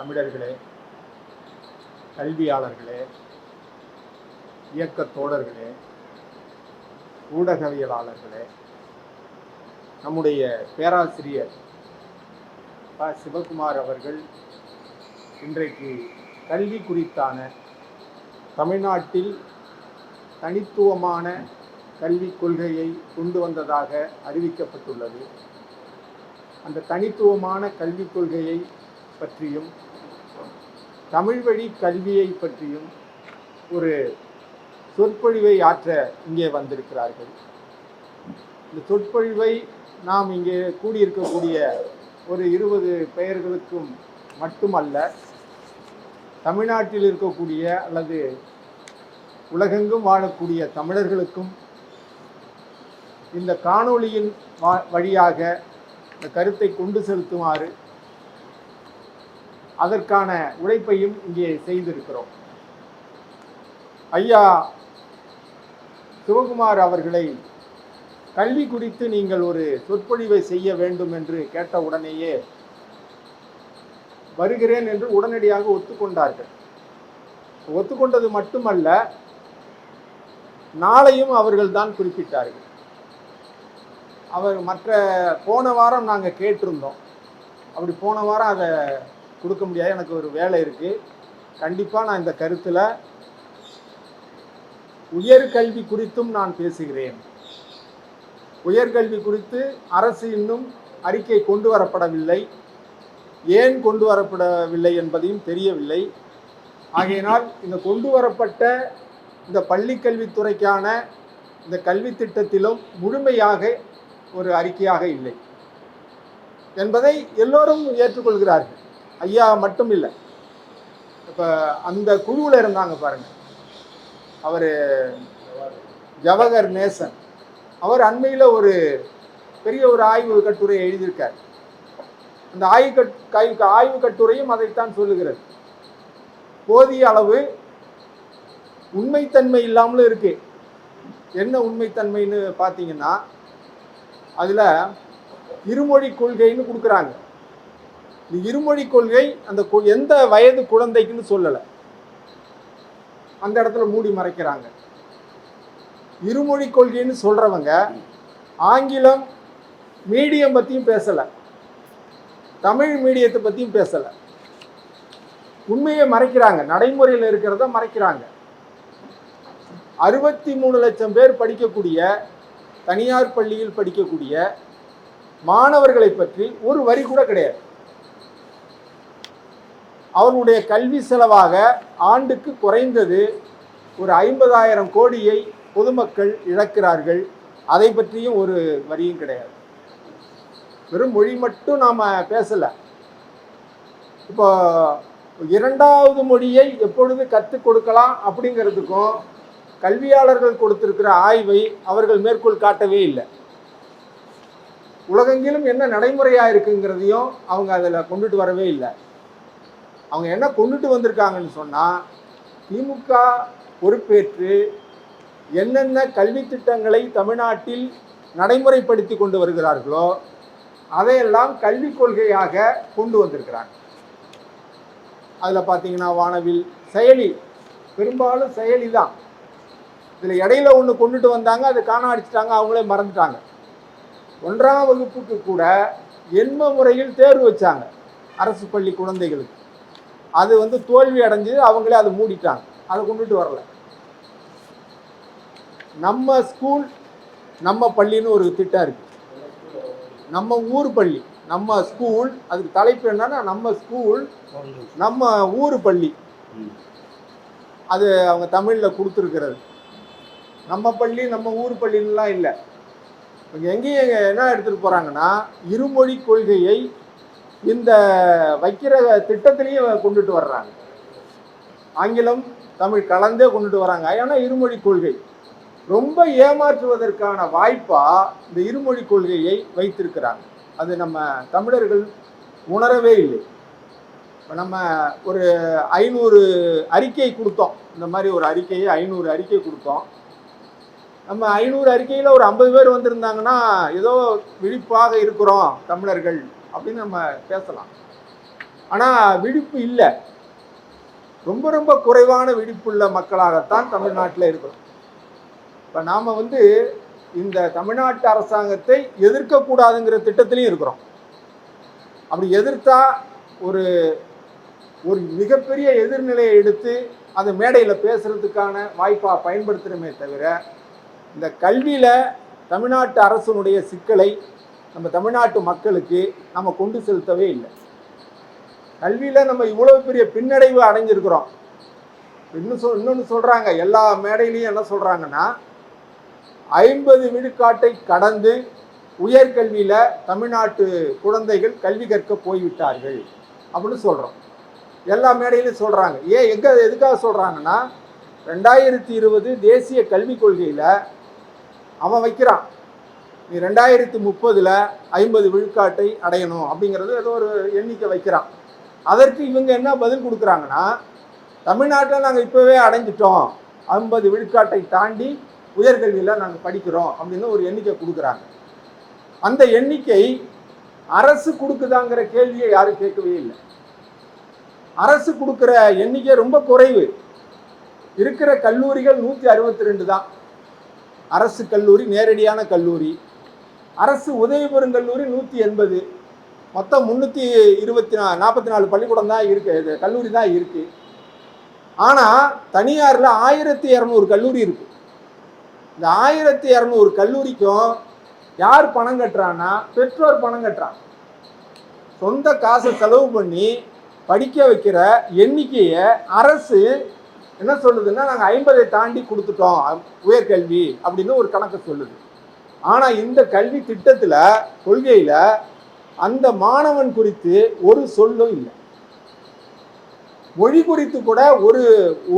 தமிழர்களே கல்வியாளர்களே இயக்க தோழர்களே ஊடகவியலாளர்களே நம்முடைய பேராசிரியர் ப. சிவகுமார் அவர்கள் இன்றைக்கு கல்வி குறித்தான தமிழ்நாட்டில் தனித்துவமான கல்விக் கொள்கையை கொண்டு வந்ததாக அறிவிக்கப்பட்டுள்ளது. அந்த தனித்துவமான கல்விக் கொள்கையை பற்றியும் தமிழ் வழி கல்வியை பற்றியும் ஒரு சொற்பொழிவை ஆற்ற இங்கே வந்திருக்கிறார்கள். இந்த சொற்பொழிவை நாம் இங்கே கூடியிருக்கக்கூடிய ஒரு இருபது பெயர்களுக்கும் மட்டுமல்ல தமிழ்நாட்டில் இருக்கக்கூடிய அல்லது உலகெங்கும் வாழக்கூடிய தமிழர்களுக்கும் இந்த காணொளியின் வழியாக இந்த கருத்தை கொண்டு செலுத்துமாறு அதற்கான உழைப்பையும் இங்கே செய்திருக்கிறோம். ஐயா சிவகுமார் அவர்களை கல்வி குறித்து நீங்கள் ஒரு சொற்பொழிவை செய்ய வேண்டும் என்று கேட்ட உடனேயே வருகிறேன் என்று உடனடியாக ஒத்துக்கொண்டார்கள். ஒத்துக்கொண்டது மட்டுமல்ல நாளையும் அவர்கள் தான் குறிப்பிட்டார்கள். அவர் மற்ற போன வாரம் நாங்கள் கேட்டிருந்தோம். அப்படி போன வாரம் அதை கொடுக்க முடியாது. எனக்கு ஒரு வேலை இருக்குது கண்டிப்பாக நான் இந்த கருத்தில் உயர்கல்வி குறித்தும் நான் பேசுகிறேன். உயர்கல்வி குறித்து அரசு இன்னும் அறிக்கை கொண்டு வரப்படவில்லை. ஏன் கொண்டு வரப்படவில்லை என்பதையும் தெரியவில்லை. ஆகையினால் இந்த கொண்டு வரப்பட்ட இந்த பள்ளிக்கல்வித்துறைக்கான இந்த கல்வி திட்டத்திலும் முழுமையாக ஒரு அறிக்கையாக இல்லை என்பதை எல்லோரும் ஏற்றுக்கொள்கிறார்கள். ஐயா மட்டும் இல்லை. இப்போ அந்த குழுவில் இருந்தாங்க பாருங்கள் அவர் ஜவஹர் நேசன். அவர் அண்மையில் ஒரு பெரிய ஒரு ஆய்வு கட்டுரை எழுதியிருக்கார். அந்த ஆய்வு கட் கை- ஆய்வு கட்டுரையும் அதைத்தான் சொல்லுகிறது. போதிய அளவு உண்மைத்தன்மை இல்லாமலும் இருக்கு. என்ன உண்மைத்தன்மைன்னு பார்த்தீங்கன்னா அதில் இருமொழி கொள்கைன்னு கொடுக்குறாங்க. இந்த இருமொழி கொள்கை அந்த எந்த வயது குழந்தைக்குன்னு சொல்லலை. அந்த இடத்துல மூடி மறைக்கிறாங்க. இருமொழி கொள்கைன்னு சொல்றவங்க ஆங்கிலம் மீடியம் பற்றியும் பேசலை. தமிழ் மீடியத்தை பற்றியும் பேசலை. உண்மையை மறைக்கிறாங்க. நடைமுறையில் இருக்கிறத மறைக்கிறாங்க. அறுபத்தி மூணு லட்சம் பேர் படிக்கக்கூடிய தனியார் பள்ளியில் படிக்கக்கூடிய மாணவர்களை பற்றி ஒரு வரி கூட கிடையாது. அவர்களுடைய கல்வி செலவாக ஆண்டுக்கு குறைந்தது ஒரு ஐம்பதாயிரம் கோடியை பொதுமக்கள் இழக்கிறார்கள். அதை பற்றியும் ஒரு வரியும் கிடையாது. வெறும் மொழி மட்டும் நாம் பேசலை. இப்போ இரண்டாவது மொழியை எப்பொழுது கற்றுக் கொடுக்கலாம் அப்படிங்கிறதுக்கும் கல்வியாளர்கள் கொடுத்திருக்கிற ஆய்வை அவர்கள் மேற்கோள் காட்டவே இல்லை. உலகெங்கிலும் என்ன நடைமுறையாக இருக்குங்கிறதையும் அவங்க அதில் கொண்டுட்டு வரவே இல்லை. அவங்க என்ன கொண்டுட்டு வந்திருக்காங்கன்னு சொன்னால் திமுக பொறுப்பேற்று என்னென்ன கல்வி திட்டங்களை தமிழ்நாட்டில் நடைமுறைப்படுத்தி கொண்டு வருகிறார்களோ அதையெல்லாம் கல்விக் கொள்கையாக கொண்டு வந்திருக்கிறாங்க. அதில் பார்த்தீங்கன்னா வானவில் செயலி பெரும்பாலும் செயலி தான் இதில் இடையில ஒன்று கொண்டுட்டு வந்தாங்க அதை காண அடிச்சிட்டாங்க அவங்களே மறந்துட்டாங்க. ஒன்றாம் வகுப்புக்கு கூட எண்ம முறையில் தேர்வு வச்சாங்க அரசு பள்ளி குழந்தைகளுக்கு. அது வந்து தோல்வி அடைஞ்சு அவங்களே அதை மூடிட்டாங்க. அதை கொண்டுட்டு வரல. நம்ம ஸ்கூல் நம்ம பள்ளின்னு ஒரு திட்டம் இருக்கு. நம்ம ஊர் பள்ளி நம்ம ஸ்கூல் அதுக்கு தலைப்பு என்னன்னா நம்ம ஸ்கூல் நம்ம ஊர் பள்ளி. அது அவங்க தமிழில் கொடுத்துருக்கிறது. நம்ம பள்ளி நம்ம ஊர் பள்ளின்னுலாம் இல்லை. இவங்க எங்கேயும் என்ன எடுத்துகிட்டு போகிறாங்கன்னா இருமொழி கொள்கையை இந்த வைக்கிற திட்டத்திலையும் கொண்டுட்டு வர்றாங்க. ஆங்கிலம் தமிழ் கலந்தே கொண்டுட்டு வராங்க ஏன்னா இருமொழி கொள்கை. ரொம்ப ஏமாற்றுவதற்கான வாய்ப்பா இந்த இருமொழி கொள்கையை வைத்திருக்கிறாங்க. அது நம்ம தமிழர்கள் உணரவே இல்லை. இப்போ நம்ம ஒரு ஐநூறு அறிக்கை கொடுத்தோம். இந்த மாதிரி ஒரு அறிக்கையை ஐநூறு அறிக்கை கொடுத்தோம். நம்ம ஐநூறு அறிக்கையில் ஒரு ஐம்பது பேர் வந்திருந்தாங்கன்னா ஏதோ விழிப்பாக இருக்கிறோம் தமிழர்கள். அப்படின்னு நம்ம பேசலாம். ஆனால் விழிப்பு இல்லை. ரொம்ப ரொம்ப குறைவான விழிப்புள்ள மக்களாகத்தான் தமிழ்நாட்டில் இருக்கிறோம். இப்போ நாம் வந்து இந்த தமிழ்நாட்டு அரசாங்கத்தை எதிர்க்கக்கூடாதுங்கிற திட்டத்திலையும் இருக்கிறோம். அப்படி எதிர்த்தா ஒரு ஒரு மிகப்பெரிய எதிர்நிலையை எடுத்து அந்த மேடையில் பேசுகிறதுக்கான வாய்ப்பாக பயன்படுத்துகிறோமே தவிர இந்த கல்வியில் தமிழ்நாட்டு அரசனுடைய சிக்கலை நம்ம தமிழ்நாட்டு மக்களுக்கு நம்ம கொண்டு செலுத்தவே இல்லை. கல்வியில் நம்ம இவ்வளோ பெரிய பின்னடைவு அடைஞ்சிருக்கிறோம். இன்னும் சொல் இன்னொன்று சொல்கிறாங்க எல்லா மேடையிலையும் என்ன சொல்கிறாங்கன்னா ஐம்பது விழுக்காட்டை கடந்து உயர்கல்வியில் தமிழ்நாட்டு குழந்தைகள் கல்வி கற்க போய்விட்டார்கள் அப்படின்னு சொல்கிறோம் எல்லா மேடையிலும் சொல்கிறாங்க ஏன் எங்கே எதுக்காக சொல்கிறாங்கன்னா ரெண்டாயிரத்தி இருபது தேசிய கல்விக் கொள்கையில் அவன் வைக்கிறான். நீ ரெண்டாயிரத்தி முப்பதில் ஐம்பது விழுக்காட்டை அடையணும் அப்படிங்கிறது ஏதோ ஒரு எண்ணிக்கை வைக்கிறான். அதற்கு இவங்க என்ன பதில் கொடுக்குறாங்கன்னா தமிழ்நாட்டில் நாங்கள் இப்போவே அடைஞ்சிட்டோம். ஐம்பது விழுக்காட்டை தாண்டி உயர்கல்வியில் நாங்கள் படிக்கிறோம் அப்படின்னு ஒரு எண்ணிக்கை கொடுக்குறாங்க. அந்த எண்ணிக்கை அரசு கொடுக்குதாங்கிற கேள்வியை யாரும் கேட்கவே இல்லை. அரசு கொடுக்குற எண்ணிக்கை ரொம்ப குறைவு. இருக்கிற கல்லூரிகள் நூற்றி அறுபத்தி ரெண்டு தான். அரசு கல்லூரி நேரடியான கல்லூரி. அரசு உதவிபெறும் கல்லூரி நூற்றி எண்பது. மொத்தம் முந்நூற்றி இருபத்தி நா நாற்பத்தி நாலு பள்ளிக்கூடம் தான் இருக்குது இது கல்லூரி தான் இருக்குது ஆனால் தனியாரில் ஆயிரத்தி இரநூறு கல்லூரி இருக்குது இந்த ஆயிரத்தி இரநூறு கல்லூரிக்கும் யார் பணம் கட்டுறான்னா பெற்றோர் பணம் கட்டுறான் சொந்த காசை செலவு பண்ணி படிக்க வைக்கிற எண்ணிக்கையை அரசு என்ன சொல்லுதுன்னா நாங்கள் ஐம்பதை தாண்டி கொடுத்துட்டோம் உயர்கல்வி அப்படின்னு ஒரு கணக்கு சொல்லுது. ஆனால் இந்த கல்வி திட்டத்தில் கொள்கையில் அந்த மாணவன் குறித்து ஒரு சொல்லும் இல்லை. மொழி குறித்து கூட ஒரு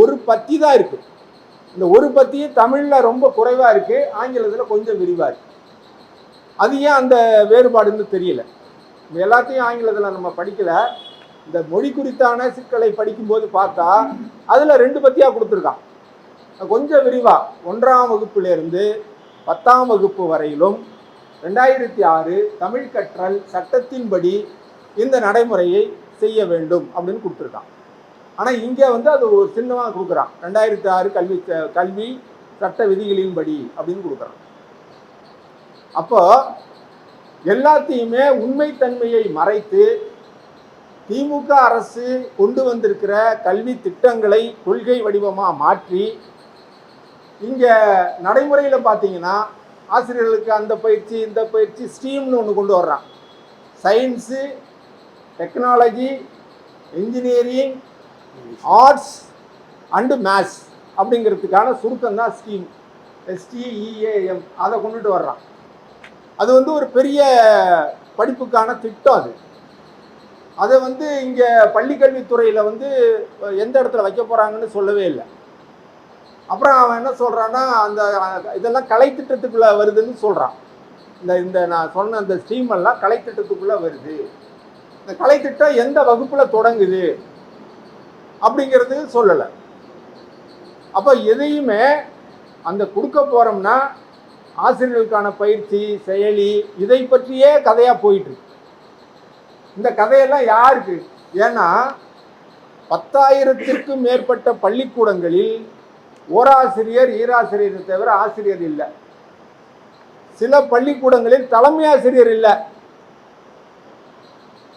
ஒரு பத்தி தான் இருக்கு. இந்த ஒரு பத்தி தமிழில் ரொம்ப குறைவாக இருக்கு ஆங்கிலத்தில் கொஞ்சம் விரிவாக இருக்குது அது ஏன் அந்த வேறுபாடுன்னு தெரியல. எல்லாத்தையும் ஆங்கிலத்தில் நம்ம படிக்கலை. இந்த மொழி குறித்தான சிக்கலை படிக்கும்போது பார்த்தா அதில் ரெண்டு பத்தியாக கொடுத்துருக்கான். கொஞ்சம் விரிவாக ஒன்றாம் வகுப்பிலிருந்து பத்தாம் வகுப்பு வரையிலும் ரெண்டாயிரத்தி ஆறு தமிழ் கற்றல் சட்டத்தின்படி இந்த நடைமுறையை செய்ய வேண்டும் அப்படின்னு கொடுத்துருக்கான். ஆனால் இங்கே வந்து அது ஒரு சின்னமாக கொடுக்குறான். ரெண்டாயிரத்தி ஆறு கல்வி கல்வி சட்ட விதிகளின்படி அப்படின்னு கொடுக்குறான். அப்போ எல்லாத்தையுமே உண்மைத்தன்மையை மறைத்து திமுக அரசு கொண்டு வந்திருக்கிற கல்வி திட்டங்களை கொள்கை வடிவமாக மாற்றி இங்கே நடைமுறையில் பார்த்தீங்கன்னா ஆசிரியர்களுக்கு அந்த பயிற்சி இந்த பயிற்சி ஸ்ட்ரீம்னு ஒன்று கொண்டு வர்றான் science technology engineering arts and maths அப்படிங்கிறதுக்கான சுருக்கம் தான் ஸ்கீம் எஸ்டிஇஏஎம் அதை கொண்டுட்டு வர்றான் அது வந்து ஒரு பெரிய படிப்புக்கான திட்டம் அது. அதை வந்து இங்கே பள்ளிக்கல்வித்துறையில் வந்து எந்த இடத்துல வைக்க போகிறாங்கன்னு சொல்லவே இல்லை. அப்புறம் அவன் என்ன சொல்கிறான்னா அந்த இதெல்லாம் கலைத்திட்டத்துக்குள்ளே வருதுன்னு சொல்கிறான் இந்த இந்த நான் சொன்ன அந்த ஸ்ட்ரீம் எல்லாம் கலைத்திட்டத்துக்குள்ளே வருது. இந்த கலைத்திட்டம் எந்த வகுப்பில் தொடங்குது அப்படிங்கிறது சொல்லலை. அப்போ எதையுமே அந்த கொடுக்க போகிறோம்னா ஆசிரியர்களுக்கான பயிற்சி செயலி இதை பற்றியே கதையாக போயிட்டுருக்கு இந்த கதையெல்லாம் யாருக்கு? ஏன்னா பத்தாயிரத்திற்கும் மேற்பட்ட பள்ளிக்கூடங்களில் ஓராசிரியர் ஈராசிரியரை தவிர ஆசிரியர் இல்லை. சில பள்ளிக்கூடங்களில் தலைமை ஆசிரியர் இல்லை.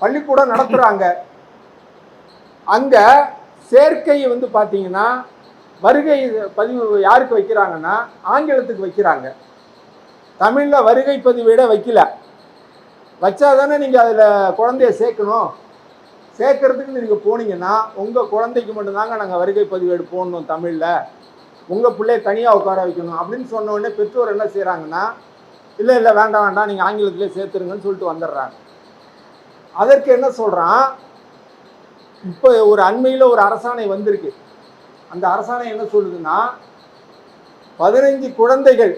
பள்ளிக்கூடம் நடத்துகிறாங்க அங்க சேர்க்கை வந்து பார்த்தீங்கன்னா வருகை பதிவு யாருக்கு வைக்கிறாங்கன்னா ஆங்கிலத்துக்கு வைக்கிறாங்க. தமிழில் வருகை பதிவிட வைக்கல. வச்சா தானே நீங்கள் அதில் குழந்தைய சேர்க்கணும். சேர்க்கறதுக்கு நீங்கள் போனீங்கன்னா உங்கள் குழந்தைக்கு மட்டும்தாங்க நாங்கள் வருகை பதிவேடு போடணும் தமிழில். உங்கள் பிள்ளைய தனியாக உட்கார வைக்கணும் அப்படின்னு சொன்ன உடனே பெற்றோர் என்ன செய்கிறாங்கன்னா இல்லை இல்லை வேண்டாம் வேண்டாம் நீங்கள் ஆங்கிலத்திலே சேர்த்துருங்கன்னு சொல்லிட்டு வந்துடுறாங்க. அதற்கு என்ன சொல்கிறான் இப்போ ஒரு அண்மையில் ஒரு அரசாணை வந்திருக்கு. அந்த அரசாணை என்ன சொல்லுதுன்னா பதினைஞ்சு குழந்தைகள்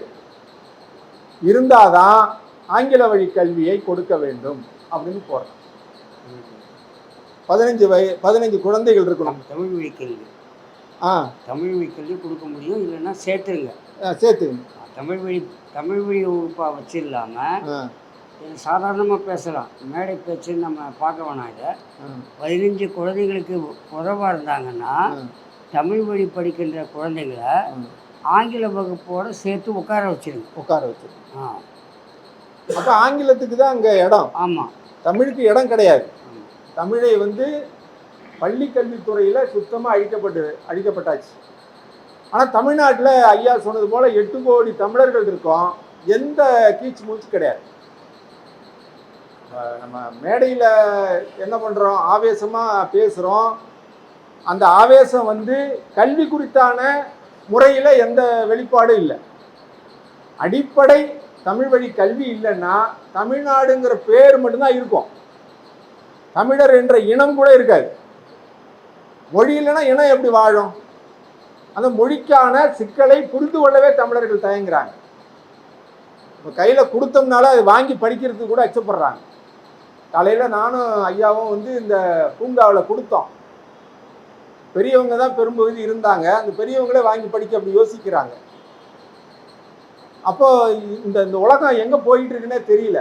இருந்தாதான் ஆங்கில வழி கல்வியை கொடுக்க வேண்டும் அப்படின்னு போகிறோம் பதினஞ்சு வய பதினஞ்சு குழந்தைகள் இருக்கணும். தமிழ் வழி கல்வி. ஆ. தமிழ் வழி கல்வி கொடுக்க முடியும் இல்லைன்னா சேர்த்துருங்க. ஆ, சேர்த்து தமிழ் வழி தமிழ் வழி வகுப்பாக ஆ. இது சாதாரணமாக பேசலாம். மேடை பேச்சுன்னு நம்ம பார்க்க வேணாம் இதை. பதினஞ்சு குழந்தைங்களுக்கு குறைவாக இருந்தாங்கன்னா தமிழ் வழி படிக்கின்ற குழந்தைங்களை. ஆங்கில வகுப்போடு சேர்த்து உட்கார வச்சிருங்க. உட்கார வச்சு ஆ. அப்போ ஆங்கிலத்துக்கு தான் அங்கே இடம். ஆமாம் தமிழுக்கு இடம் கிடையாது. தமிழை வந்து பள்ளி கல்வித்துறையில் சுத்தமாக அழிக்கப்பட்டு அழிக்கப்பட்டாச்சு. ஆனால் தமிழ்நாட்டில் ஐயா சொன்னது போல் எட்டு கோடி தமிழர்கள் இருக்கோம். எந்த கீச்சு மூச்சு கிடையாது. நம்ம மேடையில் என்ன பண்ணுறோம் ஆவேசமாக பேசுகிறோம் அந்த ஆவேசம் வந்து கல்வி குறித்தான முறையில் எந்த வெளிப்பாடும் இல்லை. அடிப்படை தமிழ் வழி கல்வி இல்லைன்னா தமிழ்நாடுங்கிற பேர் மட்டும்தான் இருக்கும். தமிழர் என்ற இனம் கூட இருக்காது. மொழி இல்லைன்னா இனம் எப்படி வாழும்? அந்த மொழிக்கான சிக்கலை புரிந்து கொள்ளவே தமிழர்கள் தயங்குறாங்க. இப்போ கையில் கொடுத்தோம்னால அது வாங்கி படிக்கிறதுக்கு கூட அச்சப்படுறாங்க. காலையில் நானும் ஐயாவும் வந்து இந்த பூங்காவில் கொடுத்தோம். பெரியவங்க தான் பெரும்பகுதி இருந்தாங்க. அந்த பெரியவங்களே வாங்கி படிக்க அப்படி யோசிக்கிறாங்க. அப்போ இந்த இந்த உலகம் எங்கே போயிட்டு இருக்குன்னே தெரியல.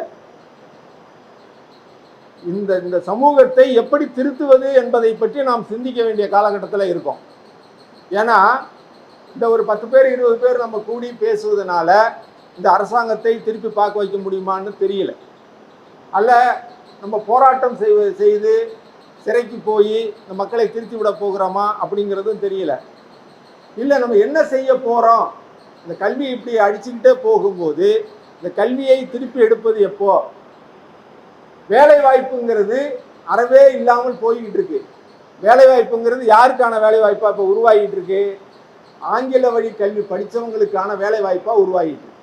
இந்த இந்த சமூகத்தை எப்படி திருத்துவது என்பதை பற்றி நாம் சிந்திக்க வேண்டிய காலகட்டத்தில் இருக்கோம். ஏன்னா இந்த ஒரு பத்து பேர் இருபது பேர் நம்ம கூடி பேசுவதனால இந்த அரசாங்கத்தை திருப்பி பார்க்க வைக்க முடியுமான்னு தெரியல. அல்ல நம்ம போராட்டம் செய்வ செய்து சிறைக்கு போய் இந்த மக்களை திருத்தி விட போகிறோமா அப்படிங்கிறதும் தெரியல. இல்லை நம்ம என்ன செய்ய போகிறோம் இந்த கல்வி இப்படி அடிச்சுக்கிட்டே போகும்போது இந்த கல்வியை திருப்பி எடுப்பது எப்போ? வேலை வாய்ப்புங்கிறது அறவே இல்லாமல் போய்கிட்டு இருக்கு வேலை வாய்ப்புங்கிறது யாருக்கான வேலை வாய்ப்பா இப்போ உருவாகிட்டு இருக்கு ஆங்கில வழி கல்வி படித்தவங்களுக்கான வேலை வாய்ப்பாக உருவாகிட்டு. இருக்கு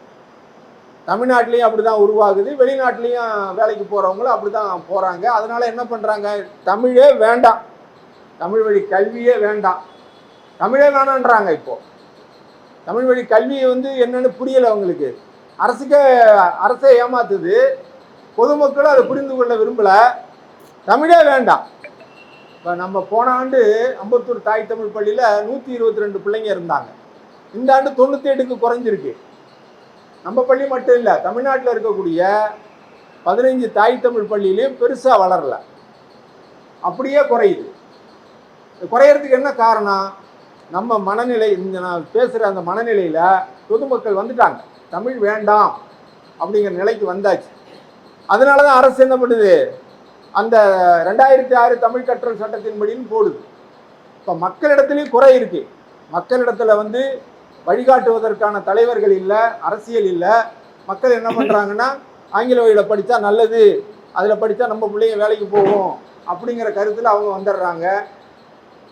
தமிழ்நாட்டிலையும் அப்படி தான் உருவாகுது வெளிநாட்டிலையும் வேலைக்கு போகிறவங்களும் அப்படி தான் போகிறாங்க அதனால் என்ன பண்ணுறாங்க தமிழே வேண்டாம். தமிழ் வழி கல்வியே வேண்டாம். தமிழே வேணான்றாங்க இப்போது தமிழ் வழி கல்வியை வந்து என்னன்னு புரியலை அவங்களுக்கு. அரசுக்கே அரசே ஏமாத்துது. பொதுமக்களும் அதை புரிந்து கொள்ள விரும்பலை. தமிழே வேண்டாம். இப்போ நம்ம போன ஆண்டு அம்பத்தூர் தாய் தமிழ் பள்ளியில் நூற்றி இருபத்தி ரெண்டு பிள்ளைங்க இருந்தாங்க. இந்த ஆண்டு தொண்ணூற்றி எட்டுக்கு குறைஞ்சிருக்கு. நம்ம பள்ளி மட்டும் இல்லை தமிழ்நாட்டில் இருக்கக்கூடிய பதினைஞ்சு தாய் தமிழ் பள்ளியிலையும் பெருசாக வளரல. அப்படியே குறையுது. குறையிறதுக்கு குறையறதுக்கு என்ன காரணம்? நம்ம மனநிலை இந்த நான் பேசுகிற அந்த மனநிலையில் பொதுமக்கள் வந்துட்டாங்க. தமிழ் வேண்டாம் அப்படிங்கிற நிலைக்கு வந்தாச்சு. அதனால தான் அரசு என்ன பண்ணுது? அந்த ரெண்டாயிரத்தி ஆறு தமிழ் கற்றல் சட்டத்தின்படின்னு போடுது. இப்போ மக்களிடத்துலையும் குறை இருக்குது மக்களிடத்தில் வந்து வழிகாட்டுவதற்கான தலைவர்கள் இல்லை அரசியல் இல்லை. மக்கள் என்ன பண்ணுறாங்கன்னா ஆங்கில வழியில் படித்தா நல்லது. அதில் படித்தா நம்ம பிள்ளைங்க வேலைக்கு போகும் அப்படிங்கிற கருத்தில் அவங்க வந்துடுறாங்க.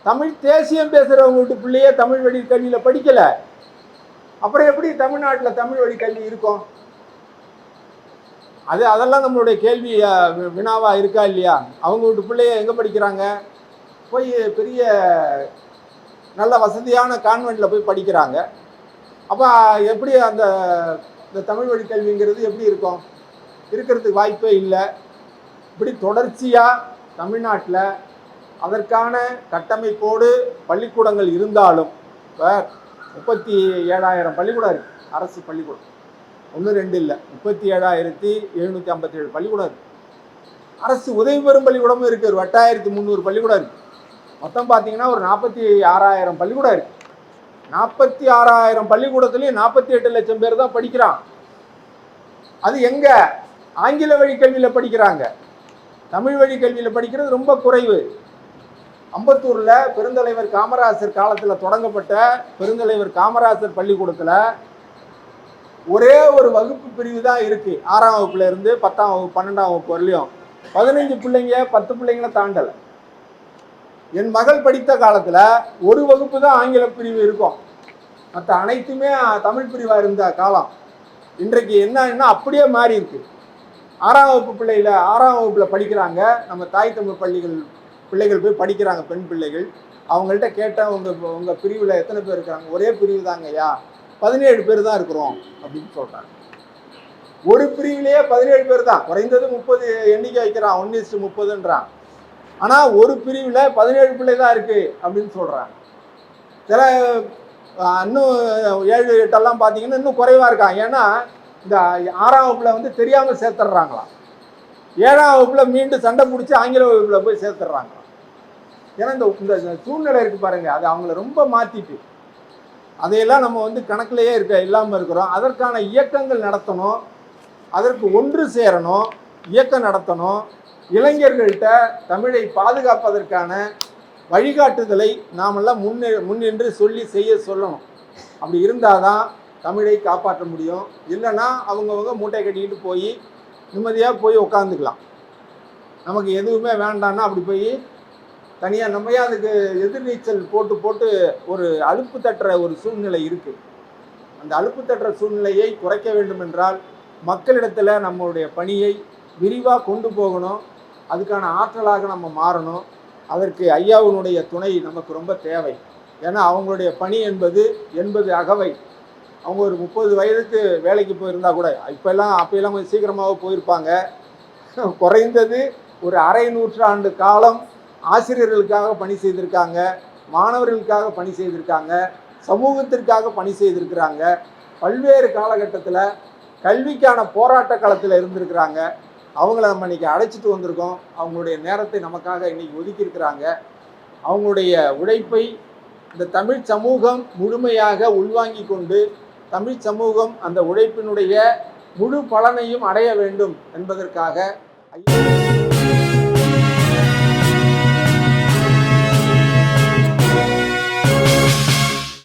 தமிழ் தேசியம் பேசுகிறவங்க வீட்டு பிள்ளையே தமிழ் வழி கல்வியில் படிக்கலை. அப்புறம் எப்படி தமிழ்நாட்டில் தமிழ் வழி கல்வி இருக்கும்? அது அதெல்லாம் நம்மளுடைய கேள்வி வினாவாக இருக்கா இல்லையா? அவங்க வீட்டு பிள்ளைய எங்கே படிக்கிறாங்க? போய் பெரிய நல்ல வசதியான கான்வெண்ட்டில் போய் படிக்கிறாங்க. அப்போ எப்படி அந்த இந்த தமிழ் வழி கல்விங்கிறது எப்படி இருக்கும்? இருக்கிறதுக்கு வாய்ப்பே இல்லை. இப்படி தொடர்ச்சியாக தமிழ்நாட்டில் அதற்கான கட்டமைப்போடு பள்ளிக்கூடங்கள் இருந்தாலும் இப்போ முப்பத்தி ஏழாயிரம் பள்ளிக்கூடம் இருக்குது அரசு பள்ளிக்கூடம். ஒன்று ரெண்டு இல்லை. முப்பத்தி ஏழாயிரத்தி எழுநூற்றி ஐம்பத்தி ஏழு பள்ளிக்கூடம் இருக்குது அரசு உதவி பெறும் பள்ளிக்கூடமும் இருக்குது ஒரு எட்டாயிரத்தி முந்நூறு பள்ளிக்கூடம் இருக்குது மொத்தம் பார்த்தீங்கன்னா ஒரு நாற்பத்தி ஆறாயிரம் பள்ளிக்கூடம் இருக்குது நாற்பத்தி ஆறாயிரம் பள்ளிக்கூடத்துலேயும் நாற்பத்தி எட்டு லட்சம் பேர் தான் படிக்கிறான். அது எங்கே? ஆங்கில வழி கல்வியில் படிக்கிறாங்க. தமிழ் வழி கல்வியில் படிக்கிறது ரொம்ப குறைவு. அம்பத்தூரில் பெருந்தலைவர் காமராசர் காலத்தில் தொடங்கப்பட்ட பெருந்தலைவர் காமராசர் பள்ளிக்கூடத்தில் ஒரே ஒரு வகுப்பு பிரிவு தான் இருக்குது ஆறாம் வகுப்புல இருந்து பத்தாம் வகுப்பு பன்னெண்டாம் வகுப்பு வரலையும் பதினைஞ்சு பிள்ளைங்க பத்து பிள்ளைங்கள தாண்டலை. என் மகள் படித்த காலத்தில் ஒரு வகுப்பு தான் ஆங்கில பிரிவு இருக்கும். மற்ற அனைத்துமே தமிழ் பிரிவாக இருந்த காலம். இன்றைக்கு என்னன்னா அப்படியே மாறி இருக்கு. ஆறாம் வகுப்பு பிள்ளையில் ஆறாம் வகுப்பில் படிக்கிறாங்க. நம்ம தாய் தமிழ் பள்ளிகள் பிள்ளைகள் போய் படிக்கிறாங்க பெண் பிள்ளைகள். அவங்கள்ட்ட கேட்டால் உங்கள் உங்கள் பிரிவில் எத்தனை பேர் இருக்காங்க ஒரே பிரிவு தாங்கய்யா பதினேழு பேர் தான் இருக்கிறோம் அப்படின்னு சொல்கிறாங்க ஒரு பிரிவிலேயே பதினேழு பேர் தான். குறைந்தது முப்பது எண்ணிக்கை வைக்கிறான். ஒன் இஸ்டு முப்பதுன்றான். ஆனால் ஒரு பிரிவில் பதினேழு பிள்ளை தான் இருக்குது அப்படின்னு சொல்கிறாங்க சில இன்னும் ஏழு எட்டெல்லாம் பார்த்தீங்கன்னா இன்னும் குறைவாக இருக்கான் ஏன்னா இந்த ஆறாம் வகுப்பில் வந்து தெரியாமல் சேர்த்துடுறாங்களாம். ஏழாம் வகுப்பில் மீண்டும் சண்டை பிடிச்சி ஆங்கில வகுப்பில் போய் சேர்த்துடுறாங்களாம். ஏன்னா இந்த இந்த சூழ்நிலை இருக்குது பாருங்கள் அது அவங்கள ரொம்ப மாற்றிட்டு அதையெல்லாம் நம்ம வந்து கணக்கிலேயே இருக்க இல்லாமல் இருக்கிறோம். அதற்கான இயக்கங்கள் நடத்தணும். அதற்கு ஒன்று சேரணும். இயக்கம் நடத்தணும். இளைஞர்கள்ட்ட தமிழை பாதுகாப்பதற்கான வழிகாட்டுதலை நாமெல்லாம் முன்னே முன்னின்று சொல்லி செய்ய சொல்லணும். அப்படி இருந்தால் தான் தமிழை காப்பாற்ற முடியும். இல்லைன்னா அவங்கவுங்க மூட்டை கட்டிக்கிட்டு போய் நிம்மதியாக போய் உட்காந்துக்கலாம் நமக்கு எதுவுமே வேண்டான்னா அப்படி போய் தனியாக நம்மையா அதுக்கு எதிர்நீச்சல் போட்டு போட்டு ஒரு அலுப்பு தட்டுற ஒரு சூழ்நிலை இருக்குது அந்த அலுப்பு தட்டுற சூழ்நிலையை குறைக்க வேண்டும் என்றால் மக்களிடத்தில் நம்மளுடைய பணியை விரிவாக கொண்டு போகணும். அதுக்கான ஆற்றலாக நம்ம மாறணும். அதற்கு ஐயாவினுடைய துணை நமக்கு ரொம்ப தேவை. ஏன்னா அவங்களுடைய பணி என்பது எண்பது அகவை. அவங்க ஒரு முப்பது வயதுக்கு வேலைக்கு போயிருந்தா கூட இப்போல்லாம் அப்போல்லாம் கொஞ்சம் சீக்கிரமாக போயிருப்பாங்க. குறைந்தது ஒரு அரை நூற்றாண்டு காலம் ஆசிரியர்களுக்காக பணி செய்திருக்காங்க மாணவர்களுக்காக பணி செய்திருக்காங்க சமூகத்திற்காக பணி செய்திருக்கிறாங்க. பல்வேறு காலகட்டத்தில் கல்விக்கான போராட்ட களத்தில் இருந்திருக்கிறாங்க. அவங்கள நம்ம இன்றைக்கி அழைச்சிட்டு வந்திருக்கோம். அவங்களுடைய நேரத்தை நமக்காக இன்றைக்கி ஒதுக்கியிருக்கிறாங்க அவங்களுடைய உழைப்பை இந்த தமிழ் சமூகம் முழுமையாக உள்வாங்கி கொண்டு தமிழ் சமூகம் அந்த உழைப்பினுடைய முழு பலனையும் அடைய வேண்டும் என்பதற்காக ஐயா